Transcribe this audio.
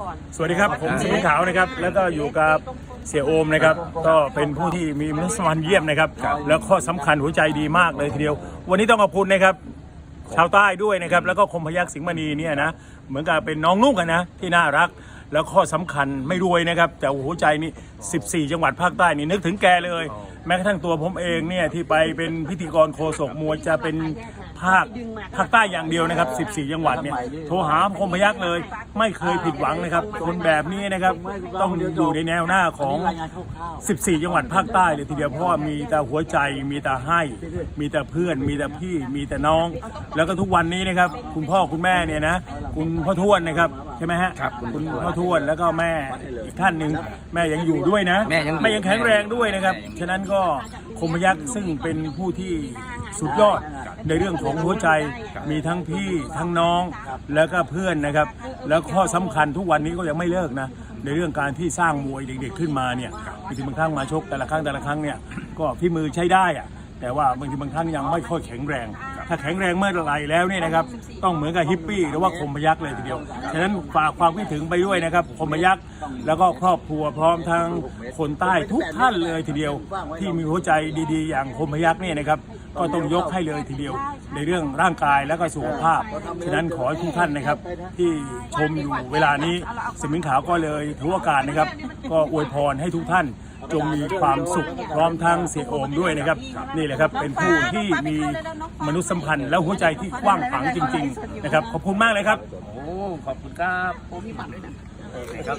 ก่อนสวัสดีครับ ผมสิงห์ขาวนะครับ แล้วก็อยู่กับเสียโอมนะครับ ก็เป็นผู้ที่มีมนุษยสัมพันธ์เยี่ยมนะครับ แล้วข้อสำคัญหัวใจดีมากเลยทีเดียว วันนี้ต้องขอบคุณนะครับ ชาวใต้ด้วยนะครับ แล้วก็คมพยักษ์สิงห์มณีเนี่ยนะ เหมือนกับเป็นน้องนุ่งกันนะที่น่ารัก แล้วข้อสำคัญไม่รวยนะครับ แต่หัวใจนี่ 14 จังหวัดภาคใต้นี่นึกถึงแกเลย แม้กระทั่งตัวผมเองเนี่ยที่ไปเป็นพิธีกรโคศกมวยจะเป็น ภาคภาคใต้อย่างเดียวนะครับ 14 จังหวัดเนี่ยโทรหาคมพยักเลย ไม่เคยผิดหวังนะครับ คนแบบนี้นะครับต้องอยู่ในแนวหน้าของ 14 จังหวัดภาคใต้เลยทีเดียวเพราะว่ามีแต่หัวใจ มีแต่ให้ มีแต่เพื่อน มีแต่พี่ มีแต่น้อง แล้วก็ทุกวันนี้นะครับ คุณพ่อคุณแม่เนี่ยนะ คุณพ่อทวดนะครับ ใช่ไหมฮะครับคุณพ่อทวดแล้วก็แม่อีกท่านหนึ่งแม่ยังอยู่ด้วยนะแม่ยังอยู่แม่ยังแข็งแรงด้วยนะครับฉะนั้นก็คมพยักษ์ซึ่งเป็นผู้ที่สุดยอดในเรื่องของหัวใจมีทั้งพี่ทั้งน้องแล้วก็เพื่อนนะครับ แล้วข้อสำคัญทุกวันนี้ก็ยังไม่เลิกนะ ในเรื่องการที่สร้างมวยเด็กๆขึ้นมาเนี่ยบางทีบางครั้งมาชกแต่ละครั้งแต่ละครั้งเนี่ยก็พี่มือใช้ได้อะแต่ว่าบางทีบางครั้งยังไม่ค่อยแข็งแรง ถ้าแข็งแรงเมื่อไหรแล้วเนี่ยนะครับต้องเหมือนกับฮิปปี้หรือว่าคมพยักษ์เลยทีเดียวฉะนั้นฝากความคิดถึงไปด้วยนะครับคมพยักษ์แล้วก็ครอบครัวพร้อมทั้งคนใต้ทุกท่านเลยทีเดียว ที่มีหัวใจดีๆ อย่างคมพยักษ์เนี่ยนะครับก็ต้องยกให้เลยทีเดียว ในเรื่องร่างกายและก็สุขภาพ ฉะนั้นขอให้ทุกท่านนะครับ ที่ชมอยู่เวลานี้สมิงขาวก็เลยถือโอกาสนะครับ ก็อวยพรให้ทุกท่าน จงมีความสุขพร้อมทั้งเสียโอมด้วยนะครับ นี่แหละครับเป็นผู้ที่มีมนุษยสัมพันธ์ และหัวใจที่กว้างขวางจริง ๆ นะครับ ขอบคุณมากเลยครับ โอ้ ขอบคุณครับ โอ้มีบัตรด้วยนะ โอเคครับ